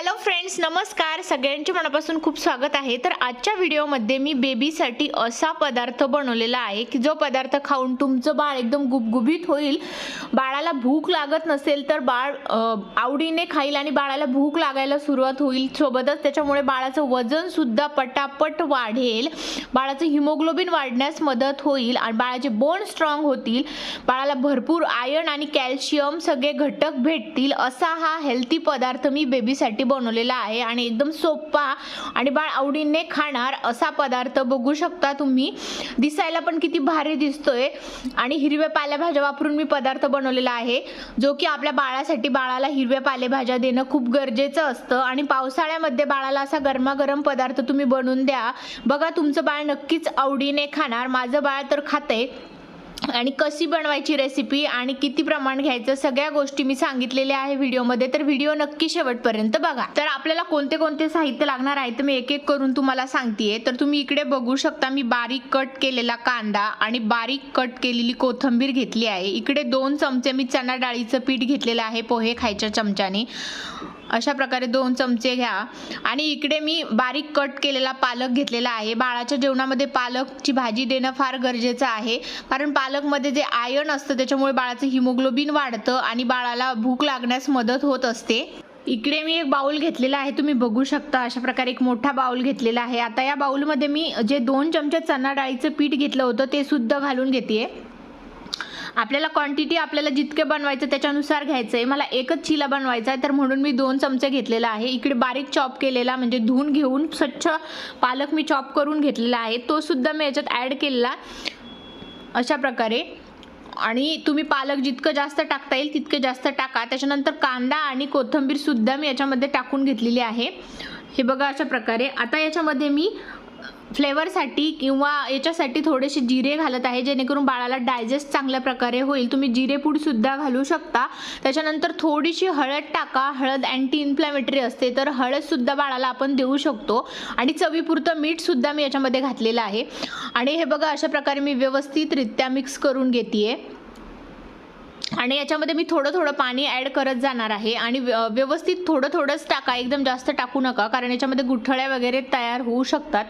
hello friends. Friends नमस्कार. सगळ्यांचे मनापासून खूप स्वागत आहे. तर आजच्या व्हिडिओमध्ये मी बेबीसाठी असा पदार्थ बनवलेला आहे की जो पदार्थ खाऊन तुमचं बाळ एकदम गुबगुबीत होईल. बाळाला भूक लागत नसेल तर बाळ आवडीने खाईल आणि बाळाला भूक लागायला सुरुवात होईल. सोबतच त्याच्यामुळे बाळाचं वजनसुद्धा पटापट वाढेल. बाळाचं हिमोग्लोबिन वाढण्यास मदत होईल आणि बाळाचे बोन स्ट्रॉंग होतील. बाळाला भरपूर आयर्न आणि कॅल्शियम सगळे घटक भेटतील. असा हा हेल्थी पदार्थ मी बेबीसाठी बनवलेला आहे आणि एकदम सोपा आणि बाळ आवडीने खाणार असा पदार्थ बघू शकता तुम्ही. दिसायला पण किती भारी दिसतोय. आणि हिरव्या पालेभाज्या वापरून मी पदार्थ बनवलेला आहे जो की आपल्या बाळासाठी बाळाला हिरव्या पालेभाज्या देणं खूप गरजेचं असतं. आणि पावसाळ्यामध्ये बाळाला असा गरमागरम पदार्थ तुम्ही बनवून द्या. बघा तुमचं बाळ नक्कीच आवडीने खाणार. माझं बाळ तर खाते आणि कशी बनवायची रेसिपी आणि किती प्रमाण घ्यायचं सगळ्या गोष्टी मी सांगितलेल्या आहे व्हिडिओमध्ये. तर व्हिडिओ नक्की शेवटपर्यंत बघा. तर आपल्याला कोणते कोणते साहित्य लागणार आहे तर मी एक एक करून तुम्हाला सांगतेय. तर तुम्ही इकडे बघू शकता मी बारीक कट केलेला कांदा आणि बारीक कट केलेली कोथिंबीर घेतली आहे. इकडे दोन चमचे मी चणा डाळीचं पीठ घेतलेलं आहे पोहे खायच्या चमच्याने. अशा प्रकारे दोन चमचे घ्या. आणि इकडे मी बारीक कट केलेला पालक घेतलेला आहे. बाळाच्या जेवणामध्ये पालकची भाजी देणं फार गरजेचं आहे. कारण पालकमध्ये जे आयर्न असतं त्याच्यामुळे बाळाचं हिमोग्लोबिन वाढतं आणि बाळाला भूक लागण्यास मदत होत असते. इकडे मी एक बाउल घेतलेला आहे. तुम्ही बघू शकता अशा प्रकारे एक मोठा बाउल घेतलेला आहे. आता या बाउलमध्ये मी जे दोन चमचे चणा डाळीचं पीठ घेतलं होतं ते सुद्धा घालून घेते आपल्याला क्वांटिटी आपल्याला जितके बनवायचं त्याच्यानुसार घ्यायचं आहे मला एकच चिला बनवायचा आहे तर म्हणून मी दोन चमचे घेतलेला आहे. इकडे बारीक चॉप केलेला म्हणजे धुवून घेऊन स्वच्छ पालक मी चॉप करून घेतलेला आहे. तो सुद्धा मी याच्यात ॲड केलेला अशा प्रकारे. आणि तुम्ही पालक जितकं जास्त टाकता येईल तितकं जास्त टाका. त्याच्यानंतर कांदा आणि कोथंबीरसुद्धा मी याच्यामध्ये टाकून घेतलेली आहे. हे बघा अशा प्रकारे. आता याच्यामध्ये मी फ्लेवरसाठी किंवा याच्यासाठी थोडेसे जिरे घालत आहे जेणेकरून बाळाला डायजेस्ट चांगल्या प्रकारे होईल. तुम्ही जिरेपूडसुद्धा घालू शकता. त्याच्यानंतर थोडीशी हळद टाका. हळद अँटी इन्फ्लॅमेटरी असते तर हळदसुद्धा बाळाला आपण देऊ शकतो. आणि चवीपुरतं मीठसुद्धा मी याच्यामध्ये घातलेलं आहे. आणि हे बघा अशा प्रकारे मी व्यवस्थितरित्या मिक्स करून घेते आहे आणि याच्यामध्ये मी थोडं थोडं पाणी ॲड करत जाणार आहे. आणि व्य- व्यवस्थित थोडं थोडंच टाका एकदम जास्त टाकू नका कारण याच्यामध्ये गुठळ्या वगैरे तयार होऊ शकतात.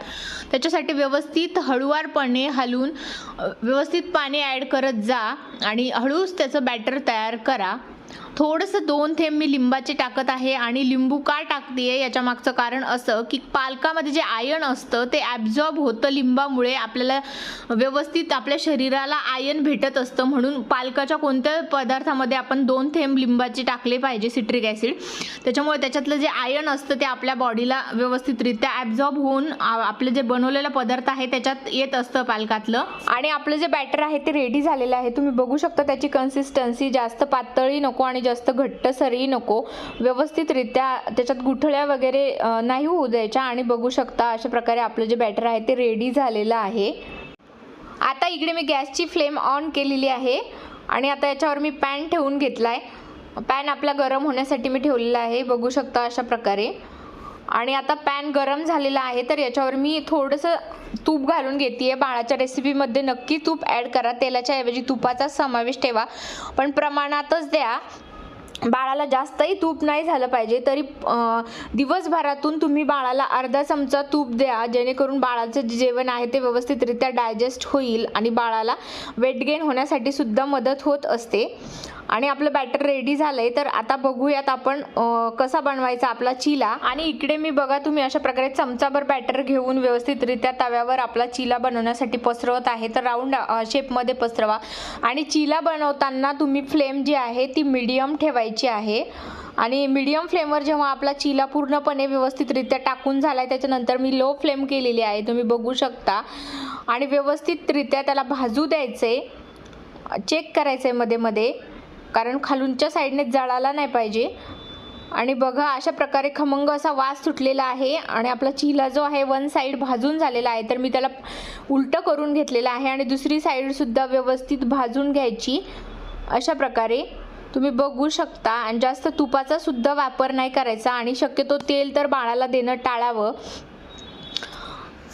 त्याच्यासाठी व्यवस्थित हळुवारपणे हलवून व्यवस्थित पाणी ॲड करत जा आणि हळूच त्याचं बॅटर तयार करा. थोडंसं दोन थेंब मी लिंबाचे टाकत आहे आणि लिंबू का टाकते याच्या मागचं कारण असं की पालकामध्ये जे आयन असतं ते ॲब्झॉर्ब होतं लिंबामुळे. आपल्याला व्यवस्थित आपल्या शरीराला आयन भेटत असतं म्हणून पालकाच्या कोणत्या पदार्थामध्ये आपण दोन थेंब लिंबाचे टाकले पाहिजे सिट्रिक ॲसिड त्याच्यामुळे त्याच्यातलं जे आयन असतं ते आपल्या बॉडीला व्यवस्थितरित्या ॲब्झॉर्ब होऊन आपलं जे बनवलेलं पदार्थ आहे त्याच्यात येत असतं पालकातलं. आणि आपलं जे बॅटर आहे ते रेडी झालेलं आहे. तुम्ही बघू शकता त्याची कन्सिस्टन्सी जास्त पातळी नको नको आणि जास्त घट्टसरही नको. व्यवस्थितरित्या त्याच्यात गुठळ्या वगैरे नाही होऊ द्यायच्या आणि बघू शकता अशा प्रकारे आपलं जे बॅटर आहे ते रेडी झालेलं आहे. आता इकडे मी गॅसची फ्लेम ऑन केलेली आहे आणि आता याच्यावर मी पॅन ठेवून घेतला आहे पॅन आपला गरम होण्यासाठी मी ठेवलेला आहे बघू शकता अशा प्रकारे. आणि आता पॅन गरम झालेला आहे तर याच्यावर मी थोडंसं तूप घालून घेते आहे बाळाच्या रेसिपीमध्ये नक्की तूप ॲड करा. तेलाच्या ऐवजी तुपाचा समावेश ठेवा. पण प्रमाणातच द्या. बाळाला जास्तही तूप नाही झालं पाहिजे तरी दिवसभरातून तुम्ही बाळाला अर्धा चमचा तूप द्या जेणेकरून बाळाचं जे जेवण आहे ते व्यवस्थितरित्या डायजेस्ट होईल आणि बाळाला वेट गेन होण्यासाठी सुद्धा मदत होत असते. आणि आपलं बॅटर रेडी झालंय तर आता बघूयात आपण कसा बनवायचा आपला चिला. आणि इकडे मी बघा तुम्ही अशा प्रकारे चमचाभर बॅटर घेऊन व्यवस्थितरित्या तव्यावर आपला चिला बनवण्यासाठी पसरवत आहे. तर राऊंड शेपमध्ये पसरवा. आणि चिला बनवताना तुम्ही फ्लेम जी आहे ती मिडियम ठेवायची आहे. आणि मीडियम फ्लेमवर जेव्हा आपला चिला पूर्णपणे व्यवस्थितरित्या टाकून झाला आहे त्याच्यानंतर मी लो फ्लेम केलेली आहे तुम्ही बघू शकता. आणि व्यवस्थितरित्या त्याला भाजू द्यायचे चेक करायचं आहे मध्ये मध्ये. कारण खालूनच्या साईडने जळाला नाही पाहिजे. आणि बघा अशा प्रकारे खमंग असा वास सुटलेला आहे आणि आपला चिला जो आहे वन साईड भाजून झालेला आहे. तर मी त्याला उलटं करून घेतलेला आहे आणि दुसरी साईडसुद्धा व्यवस्थित भाजून घ्यायची. अशा प्रकारे तुम्ही बघू शकता आणि जास्त तुपाचा सुद्धा वापर नाही करायचा आणि शक्यतो तेल तर बाळाला देणं टाळावं.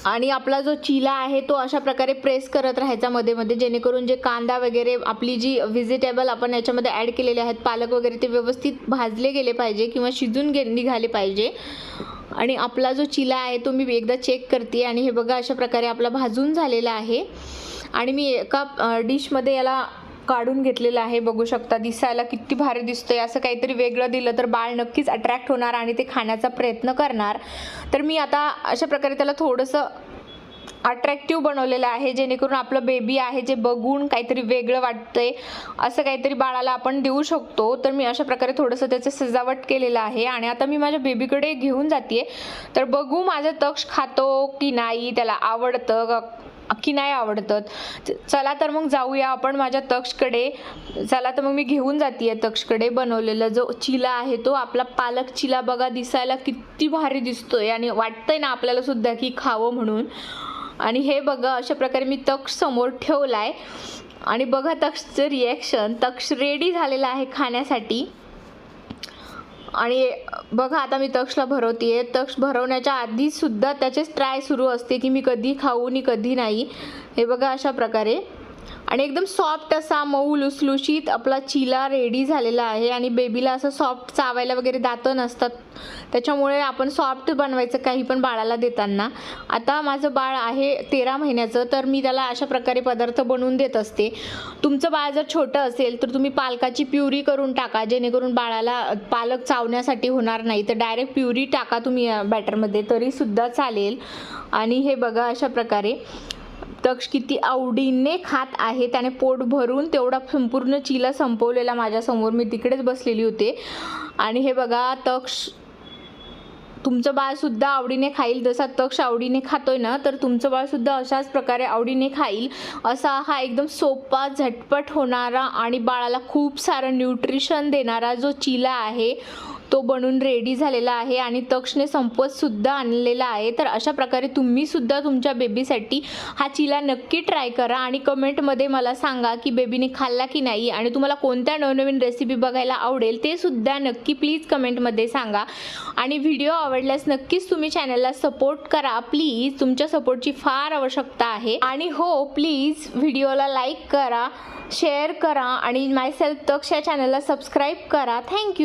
आणि आपला जो चिला आहे तो अशा प्रकारे प्रेस करत राहायचा मध्ये मध्ये जेणेकरून जे कांदा वगैरे आपली जी व्हेजिटेबल आपण याच्यामध्ये ॲड केलेले आहेत पालक वगैरे ते व्यवस्थित भाजले गेले पाहिजे किंवा शिजून गे निघाले पाहिजे. आणि आपला जो चिला आहे तो मी एकदा चेक करते आणि हे बघा अशा प्रकारे आपला भाजून झालेला आहे. आणि मी एका डिशमध्ये याला काढून घेतलेलं आहे. बघू शकता दिसायला किती भारी दिसतंय. असं काहीतरी वेगळं दिलं तर बाळ नक्कीच अट्रॅक्ट होणार आणि ते खाण्याचा प्रयत्न करणार. तर मी आता अशा प्रकारे त्याला थोडंसं अट्रॅक्टिव्ह बनवलेलं आहे जेणेकरून आपलं बेबी आहे जे बघून काहीतरी वेगळं वाटतंय. असं काहीतरी बाळाला आपण देऊ शकतो. तर मी अशा प्रकारे थोडंसं त्याचं सजावट केलेलं आहे आणि आता मी माझ्या बेबीकडे घेऊन जाते तर बघू माझं तक्ष खातो की नाही त्याला आवडतं की नाही आवडतं चला तर मग जाऊया आपण माझ्या तक्षकडे. चला तर मग मी घेऊन जाते तक्षकडे बनवलेला जो चिला आहे तो. आपला पालक चिला बघा दिसायला किती भारी दिसतोय आणि वाटतंय ना आपल्याला सुद्धा की खावं म्हणून. आणि हे बघा अशा प्रकारे मी तक्ष समोर ठेवलाय. आणि बघा तक्षचं रिॲक्शन तक्ष रेडी झालेला आहे खाण्यासाठी. आणि बघा आता मी तक्षला भरवते तक्ष भरवण्याच्या आधी सुद्धा त्याचेच ट्राय सुरू असते की मी कधी खाऊ नि कधी नाही. हे बघा अशा प्रकारे. आणि एकदम सॉफ्ट असा मऊ लुसलुशीत आपला चिला रेडी झालेला आहे. आणि बेबीला असं सॉफ्ट चावायला वगैरे दातं नसतात. त्याच्यामुळे आपण सॉफ्ट बनवायचं काही पण बाळाला देताना. आता माझं बाळ आहे तेरा महिन्याचं तर मी त्याला अशा प्रकारे पदार्थ बनवून देत असते. तुमचं बाळ जर छोटं असेल तर तुम्ही पालकाची प्युरी करून टाका. जेणेकरून बाळाला पालक चावण्यासाठी होणार नाही. तर डायरेक्ट प्युरी टाका तुम्ही या बॅटरमध्ये तरीसुद्धा चालेल. आणि हे बघा अशा प्रकारे. तक्ष किती आवडीने खात आहे त्याने पोट भरून तेवढा संपूर्ण चिला संपवलेला माझ्यासमोर. मी तिकडेच बसलेली होते. आणि हे बघा तक्ष तुमचं बाळसुद्धा आवडीने खाईल. जसा तक्ष आवडीने खातोय ना तर तुमचं बाळसुद्धा अशाच प्रकारे आवडीने खाईल. असा हा एकदम सोपा झटपट होणारा आणि बाळाला खूप सारं न्यूट्रिशन देणारा जो चिला आहे तो बनून रेडी झालेला आहे आणि तक्षने संपतसुद्धा आणलेला आहे. तर अशा प्रकारे तुम्हीसुद्धा तुमच्या बेबीसाठी हा चिला नक्की ट्राय करा आणि कमेंटमध्ये मला सांगा की बेबीने खाल्ला की नाही आणि तुम्हाला कोणत्या नवनवीन रेसिपी बघायला आवडेल ते सुद्धा नक्की प्लीज कमेंटमध्ये सांगा. आणि व्हिडिओ आवडल्यास नक्कीच तुम्ही चॅनलला सपोर्ट करा. प्लीज तुमच्या सपोर्टची फार आवश्यकता आहे. आणि हो प्लीज व्हिडिओला लाईक करा शेअर करा आणि माय सेल्फ तक्ष या चॅनलला सबस्क्राईब करा. थँक्यू